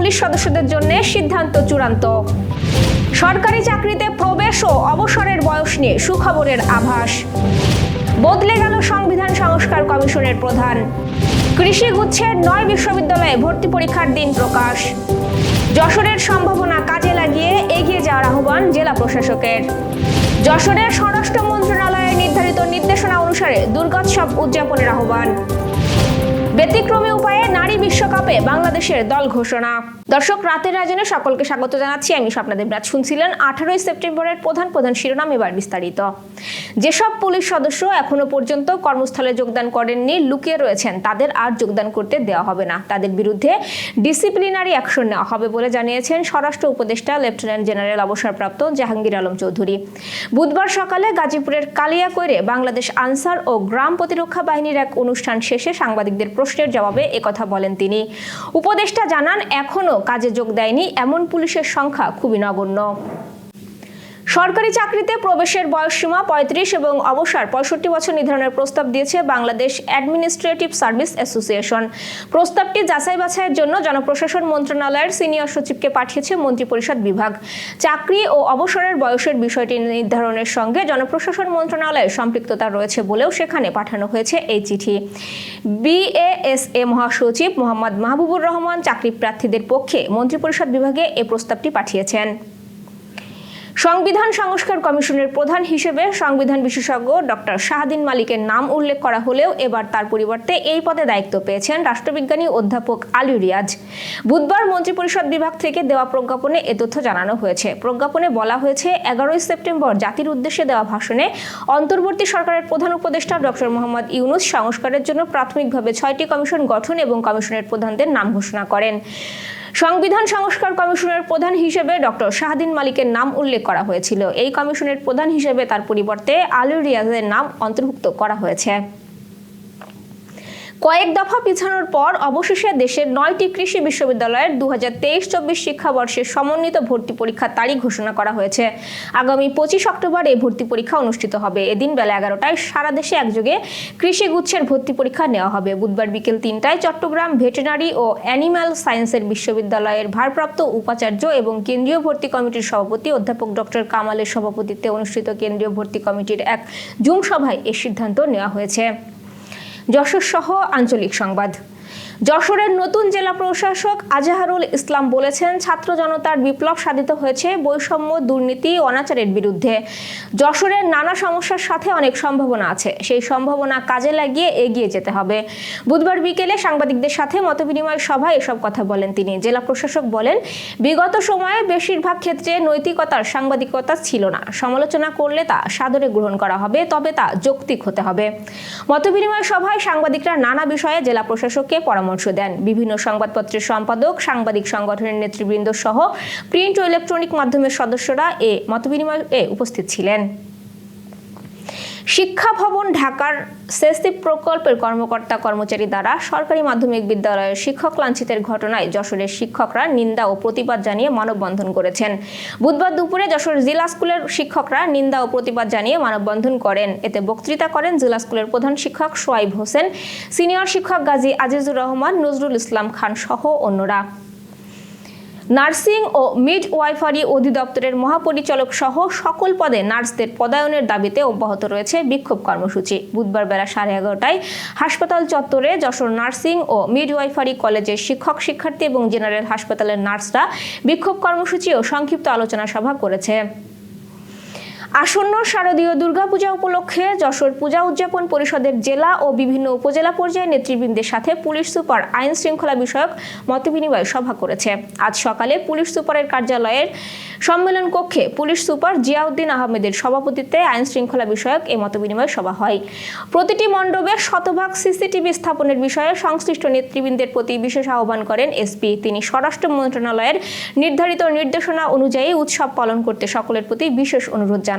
Police সদস্যদের জন্য সিদ্ধান্ত চূড়ান্ত। সরকারি চাকরিতে প্রবেশ ও অবসরের বয়স নিয়ে সুখবরের আভাস। বদলে গেল সংবিধান সংস্কার কমিশনের প্রধান। কৃষি গুচ্ছের নয় বিশ্ববিদ্যালয়ে ভর্তি পরীক্ষার দিন প্রকাশ। যশোরের সম্ভাবনা কাজে লাগিয়ে এগিয়ে যাওয়ার আহ্বান জেলা প্রশাসকের। যশোরের স্বরাষ্ট্র মন্ত্রণালয়ের নির্ধারিত নির্দেশনা অনুসারে দুর্গোৎসব উদযাপনের আহ্বান। ব্যতিক্রমী উপায়ে নারী বিশ্বকাপে বাংলাদেশের দল ঘোষণা। দর্শক, রাতের আয়োজনে সকলকে স্বাগত জানাচ্ছি। আমি স্বপ্নাদেব রাজ শুনছিলেন আঠারোই সেপ্টেম্বরের প্রধান প্রধান শিরোনাম, এবার বিস্তারিত। যেসব পুলিশ সদস্য এখনও পর্যন্ত কর্মস্থলে যোগদান করেননি, লুকিয়ে রয়েছেন, তাদের আর যোগদান করতে দেওয়া হবে না। তাদের বিরুদ্ধে ডিসিপ্লিনারি অ্যাকশন নেওয়া হবে বলে জানিয়েছেন স্বরাষ্ট্র উপদেষ্টা, লেফটেন্যান্ট জেনারেল অবসরপ্রাপ্ত জাহাঙ্গীর আলম চৌধুরী। বুধবার সকালে গাজীপুরের কালিয়াকৈরে বাংলাদেশ আনসার ও গ্রাম প্রতিরক্ষা বাহিনীর এক অনুষ্ঠান শেষে সাংবাদিকদের প্রশ্নের জবাবে একথা বলেন তিনি। উপদেষ্টা জানান এখনও কাজে যোগ দেয়নি এমন পুলিশের সংখ্যা খুবই নগণ্য। সরকারি চাকরিতে প্রবেশের বয়সসীমা পঁয়ত্রিশ এবং অবসর পঁয়ষট্টি বছর নির্ধারণের প্রস্তাব দিয়েছে বাংলাদেশ অ্যাডমিনিস্ট্রেটিভ সার্ভিস অ্যাসোসিয়েশন প্রস্তাবটি যাচাই বাছাইয়ের জন্য জনপ্রশাসন মন্ত্রণালয়ের সিনিয়র সচিবকে পাঠিয়েছে মন্ত্রিপরিষদ বিভাগ। চাকরি ও অবসরের বয়সের বিষয়টি নির্ধারণের সঙ্গে জনপ্রশাসন মন্ত্রণালয়ের সম্পৃক্ততা রয়েছে বলেও সেখানে পাঠানো হয়েছে এই চিঠি। বিএএসএ মহাসচিব মোহাম্মদ মাহবুবুর রহমান চাকরি প্রার্থীদের পক্ষে মন্ত্রিপরিষদ বিভাগে এ প্রস্তাবটি পাঠিয়েছেন। সংবিধান সংস্কার কমিশনের প্রধান হিসেবে সংবিধান বিশেষজ্ঞ ডক্টর শাহাদিন মালিকের নাম উল্লেখ করা হলেও এবার তার পরিবর্তে এই পদে দায়িত্ব পেয়েছেন রাষ্ট্রবিজ্ঞানী অধ্যাপক আলী রিয়াজ। বুধবার মন্ত্রিপরিষদ বিভাগ থেকে দেওয়া প্রজ্ঞাপনে এ তথ্য জানানো হয়েছে। প্রজ্ঞাপনে বলা হয়েছে, এগারোই সেপ্টেম্বর জাতির উদ্দেশ্যে দেওয়া ভাষণে অন্তর্বর্তী সরকারের প্রধান উপদেষ্টা ডক্টর মোহাম্মদ ইউনুস সংস্কারের জন্য প্রাথমিকভাবে ছয়টি কমিশন গঠন এবং কমিশনের প্রধানদের নাম ঘোষণা করেন। সংবিধান সংস্কার কমিশনের প্রধান হিসেবে ডক্টর শাহদিন মালিকের নাম উল্লেখ করা হয়েছিল। এই কমিশনের প্রধান হিসেবে তার পরিবর্তে আলু রিয়াজের নাম অন্তর্ভুক্ত করা হয়েছে। কয়েক দফা পিছানোর পর অবশেষে দেশের নয়টি কৃষি বিশ্ববিদ্যালয়ের দু হাজার তেইশ চব্বিশ শিক্ষাবর্ষের সমন্বিত ভর্তি পরীক্ষার তারিখ ঘোষণা করা হয়েছে। আগামী পঁচিশ অক্টোবর এই ভর্তি পরীক্ষা অনুষ্ঠিত হবে। এদিন বেলা এগারোটায় সারা দেশে একযোগে কৃষি গুচ্ছের ভর্তি পরীক্ষা নেওয়া হবে। বুধবার বিকেল তিনটায় চট্টগ্রাম ভেটেনারি ও অ্যানিম্যাল সায়েন্সের বিশ্ববিদ্যালয়ের ভারপ্রাপ্ত উপাচার্য এবং কেন্দ্রীয় ভর্তি কমিটির সভাপতি অধ্যাপক ডক্টর কামালের সভাপতিত্বে অনুষ্ঠিত কেন্দ্রীয় ভর্তি কমিটির এক জুম সভায় এ সিদ্ধান্ত নেওয়া হয়েছে। যশোর সহ আঞ্চলিক সংবাদ। যশোরের নতুন জেলা প্রশাসক আজাহারুল ইসলাম বলেছেন, ছাত্র জনতার বিপ্লব সাধিত হয়েছে বৈষম্য, দুর্নীতি অনাচারের বিরুদ্ধে। যশোরের নানা সমস্যার সাথে অনেক সম্ভাবনা আছে। সেই সম্ভাবনা কাজে লাগিয়ে এগিয়ে যেতে হবে। বুধবার বিকেলে সাংবাদিকদের সাথে মতবিনিময় সভায় এসব কথা বলেন তিনি। জেলা প্রশাসক বলেন, বিগত সময়ে বেশিরভাগ ক্ষেত্রে নৈতিকতার সাংবাদিকতা ছিল না। সমালোচনা করলে তা সাদরে গ্রহণ করা হবে, তবে তা যৌক্তিক হতে হবে। মতবিনিময় সভায় সাংবাদিকরা নানা বিষয়ে জেলা প্রশাসককে পরামর্শ দেন। বিভিন্ন সংবাদপত্রের সম্পাদক, সাংবাদিক সংগঠনের নেতৃবৃন্দ সহ প্রিন্ট ও ইলেকট্রনিক মাধ্যমের সদস্যরা এ মতবিনিময়ে উপস্থিত ছিলেন। শিক্ষা ভবন ঢাকার সেসিপ প্রকল্পের কর্মকর্তা কর্মচারী দ্বারা সরকারি মাধ্যমিক বিদ্যালয়ের শিক্ষক লাঞ্ছিতের ঘটনায় যশোরের শিক্ষকরা নিন্দা ও প্রতিবাদ জানিয়ে মানববন্ধন করেছেন। বুধবার দুপুরে যশোর জেলা স্কুলের শিক্ষকরা নিন্দা ও প্রতিবাদ জানিয়ে মানববন্ধন করেন। এতে বক্তৃতা করেন জেলা স্কুলের প্রধান শিক্ষক সোয়াইব হোসেন, সিনিয়র শিক্ষক গাজী আজিজুর রহমান, নজরুল ইসলাম খান সহ অন্যরা। নার্সিং ও মিড ওয়াইফারি অধিদপ্তরের মহাপরিচালক সহ সকল পদে নার্সদের পদায়নের দাবিতে অব্যাহত রয়েছে বিক্ষোভ কর্মসূচি। বুধবার বেলা সাড়ে এগারোটায় হাসপাতাল চত্বরে যশোর নার্সিং ও মিড ওয়াইফারি কলেজের শিক্ষক, শিক্ষার্থী এবং জেনারেল হাসপাতালের নার্সরা বিক্ষোভ কর্মসূচি ও সংক্ষিপ্ত আলোচনা সভা করেছে। আসন্ন শারদীয় দুর্গাপূজা উপলক্ষে যশোর পূজা উদযাপন পরিষদের জেলা ও বিভিন্ন উপজেলা পর্যায়ে নেতৃবৃন্দের সাথে পুলিশ সুপার আইন শৃঙ্খলা বিষয়ক মতবিনিময় সভা করেছে। আজ সকালে পুলিশ সুপারের কার্যালয়ের সম্মেলন কক্ষে পুলিশ সুপার জিয়াউদ্দিন আহমেদের সভাপতিত্বে আইন শৃঙ্খলা বিষয়ক এই মতবিনিময় সভা হয়। প্রতিটি মণ্ডপে শতভাগ সিসিটিভি স্থাপনের বিষয়ে সংশ্লিষ্ট নেতৃবৃন্দের প্রতি বিশেষ আহ্বান করেন এসপি। তিনি স্বরাষ্ট্র মন্ত্রণালয়ের নির্ধারিত নির্দেশনা অনুযায়ী উৎসব পালন করতে সকলের প্রতি বিশেষ অনুরোধ জানান।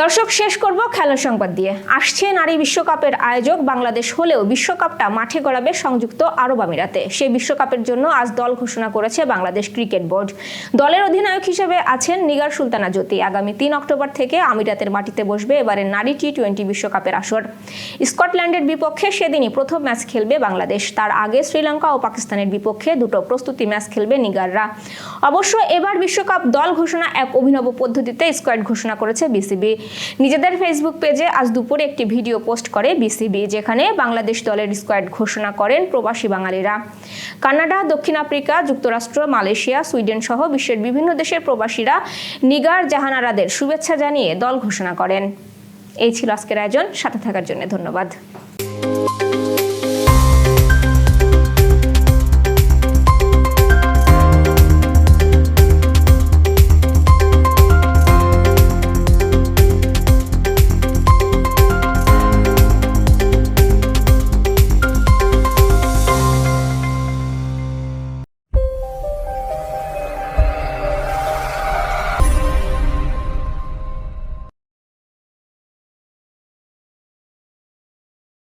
দর্শক, শেষ করব খেলার সংবাদ দিয়ে। আসছে নারী বিশ্বকাপের আয়োজক বাংলাদেশ হলেও বিশ্বকাপটা মাঠে গড়াবে সংযুক্ত আরব আমিরাতে। সেই বিশ্বকাপের জন্য আজ দল ঘোষণা করেছে বাংলাদেশ ক্রিকেট বোর্ড। দলের অধিনায়ক হিসেবে আছেন নিগার সুলতানা জ্যোতি। আগামী তিন অক্টোবর থেকে আমিরাতের মাটিতে বসবে এবারে নারী টি টোয়েন্টি বিশ্বকাপের আসর। স্কটল্যান্ডের বিপক্ষে সেদিনই প্রথম ম্যাচ খেলবে বাংলাদেশ। তার আগে শ্রীলঙ্কা ও পাকিস্তানের বিপক্ষে দুটো প্রস্তুতি ম্যাচ খেলবে নিগাররা। অবশ্য এবার বিশ্বকাপ দল ঘোষণা এক অভিনব পদ্ধতিতে স্কোয়াড ঘোষণা করেছে বিসিবি। নিজেদের ফেসবুক পেজে আজ দুপুরে একটি ভিডিও পোস্ট করে বিসিবি যেখানে বাংলাদেশ দলের স্কোয়াড ঘোষণা করেন প্রবাসী বাঙালিরা। কানাডা, দক্ষিণ আফ্রিকা, যুক্তরাষ্ট্র, মালয়েশিয়া, সুইডেন সহ বিশ্বের বিভিন্ন দেশের প্রবাসীরা নিগার জাহানারাদের শুভেচ্ছা জানিয়ে দল ঘোষণা করেন। এই ছিল আজকের আয়োজন। সাথে থাকার জন্য ধন্যবাদ।